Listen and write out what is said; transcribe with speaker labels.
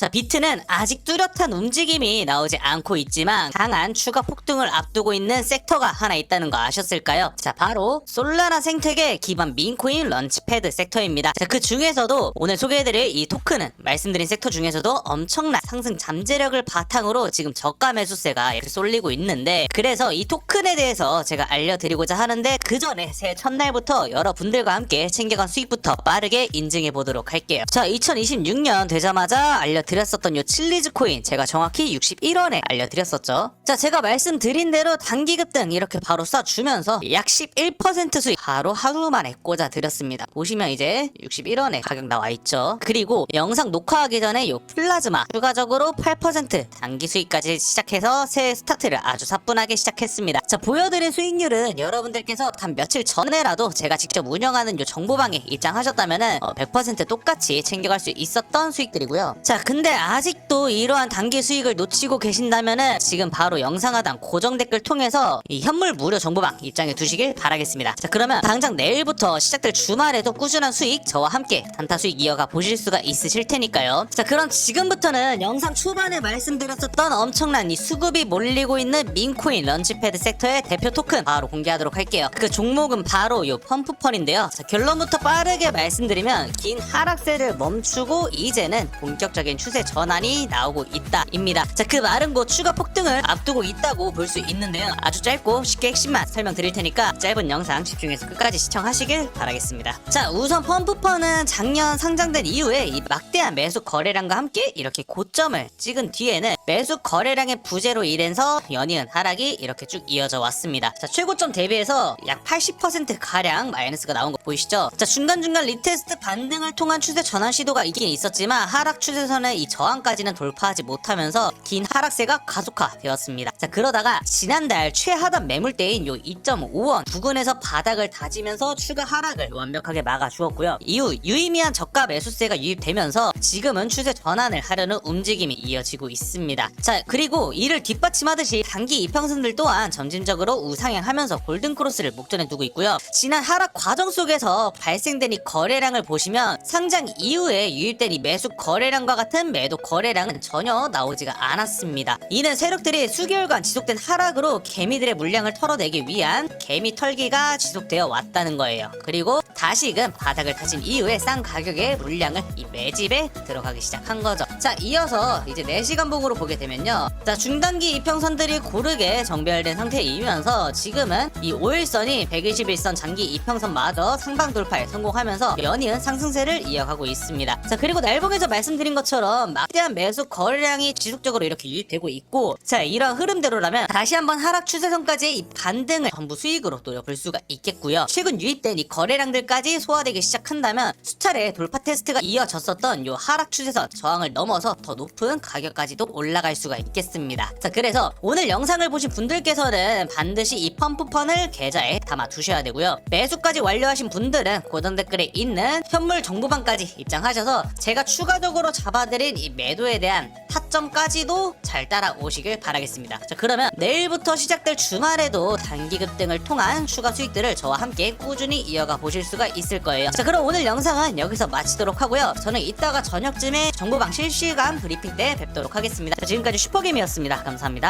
Speaker 1: 자, 비트는 아직 뚜렷한 움직임이 나오지 않고 있지만 강한 추가 폭등을 앞두고 있는 섹터가 하나 있다는 거 아셨을까요? 자, 바로 솔라나 생태계 기반 민코인 런치패드 섹터입니다. 자, 그 중에서도 오늘 소개해드릴 이 토큰은 말씀드린 섹터 중에서도 엄청난 상승 잠재력을 바탕으로 지금 저가 매수세가 쏠리고 있는데 그래서 이 토큰에 대해서 제가 알려드리고자 하는데 그 전에 새해 첫날부터 여러분들과 함께 챙겨간 수익부터 빠르게 인증해 보도록 할게요. 자, 2026년 되자마자 알려드 렸었던 요 칠리즈 코인 제가 정확히 61원에 알려드렸었죠. 자, 제가 말씀드린 대로 단기 급 등 이렇게 바로 쏴주면서 약 11% 수익 바로 하루 만에 꽂아 드렸습니다. 보시면 이제 61원에 가격 나와 있죠. 그리고 영상 녹화하기 전에 요 플라즈마 추가적으로 8% 단기 수익까지 시작해서 새해 스타트를 아주 사뿐하게 시작했습니다. 자, 보여드린 수익률은 여러분들께서 단 며칠 전에라도 제가 직접 운영하는 요 정보방에 입장하셨다면은 어, 100% 똑같이 챙겨갈 수 있었던 수익들이고요. 자, 근데 아직도 이러한 단기 수익을 놓치고 계신다면은 지금 바로 영상 하단 고정 댓글 통해서 이 현물 무료 정보방 입장해 두시길 바라겠습니다. 자, 그러면 당장 내일부터 시작될 주말에도 꾸준한 수익 저와 함께 단타 수익 이어가 보실 수가 있으실 테니까요. 자, 그럼 지금부터는 영상 초반에 말씀드렸었던 엄청난 이 수급이 몰리고 있는 민코인 런치패드 섹터의 대표 토큰 바로 공개하도록 할게요. 그 종목은 바로 요 펌프펄인데요. 자, 결론부터 빠르게 말씀드리면 긴 하락세를 멈추고 이제는 본격적인 추세 전환이 나오고 있다입니다. 자, 그 말은 곧 추가 폭등을 앞두고 있다고 볼 수 있는데요. 아주 짧고 쉽게 핵심만 설명드릴 테니까 짧은 영상 집중해서 끝까지 시청하시길 바라겠습니다. 자, 우선 펌프펀은 작년 상장된 이후에 이 막대한 매수 거래량과 함께 이렇게 고점을 찍은 뒤에는 매수 거래량의 부재로 인해서 연이은 하락이 이렇게 쭉 이어져 왔습니다. 자, 최고점 대비해서 약 80% 가량 마이너스가 나온 거 보이시죠? 자, 중간중간 리테스트 반등을 통한 추세 전환 시도가 있긴 있었지만 하락 추세선의 이 저항까지는 돌파하지 못하면서 긴 하락세가 가속화되었습니다. 자, 그러다가 지난달 최하단 매물대인 요 2.5원 부근에서 바닥을 다지면서 추가 하락을 완벽하게 막아주었고요. 이후 유의미한 저가 매수세가 유입되면서 지금은 추세 전환을 하려는 움직임이 이어지고 있습니다. 자, 그리고 이를 뒷받침하듯이 단기 이평선들 또한 점진적으로 우상향하면서 골든 크로스를 목전에 두고 있고요. 지난 하락 과정 속에서 발생된 이 거래량을 보시면 상장 이후에 유입된 이 매수 거래량과 같은 매도 거래량은 전혀 나오지가 않았습니다. 이는 세력들이 수개월간 지속된 하락으로 개미들의 물량을 털어내기 위한 개미 털기가 지속되어 왔다는 거예요. 그리고 다시금 바닥을 다진 이후에 싼 가격의 물량을 이 매집에 들어가기 시작한 거죠. 자, 이어서 이제 4시간 봉으로 보게 되면요. 자, 중단기 이평선들이 고르게 정별된 상태이면서 지금은 이 5일선이 121선 장기 이평선마저 상방 돌파에 성공하면서 연이은 상승세를 이어가고 있습니다. 자, 그리고 날봉에서 말씀드린 것처럼 막대한 매수 거래량이 지속적으로 이렇게 유입되고 있고 자, 이런 흐름대로라면 다시 한번 하락 추세선까지의 이 반등을 전부 수익으로 노려볼 수가 있겠고요. 최근 유입된 이 거래량들까지 소화되기 시작한다면 수차례 돌파 테스트가 이어졌었던 요 하락 추세선 저항을 넘어서 더 높은 가격까지도 올라갈 수가 있겠습니다. 자, 그래서 오늘 영상을 보신 분들께서는 반드시 이 펌프펀을 계좌에 담아 두셔야 되고요. 매수까지 완료하신 분들은 고정 댓글에 있는 현물 정보방까지 입장하셔서 제가 추가적으로 잡아드린 이 매도에 대한 타점까지도 잘 따라오시길 바라겠습니다. 자, 그러면 내일부터 시작될 주말에도 단기 급 등을 통한 추가 수익들을 저와 함께 꾸준히 이어가 보실 수가 있을 거예요. 자, 그럼 오늘 영상은 여기서 마치도록 하고요. 저는 이따가 저녁쯤에 정보방 실시간 브리핑 때 뵙도록 하겠습니다. 자, 지금까지 슈퍼게임이었습니다. 감사합니다.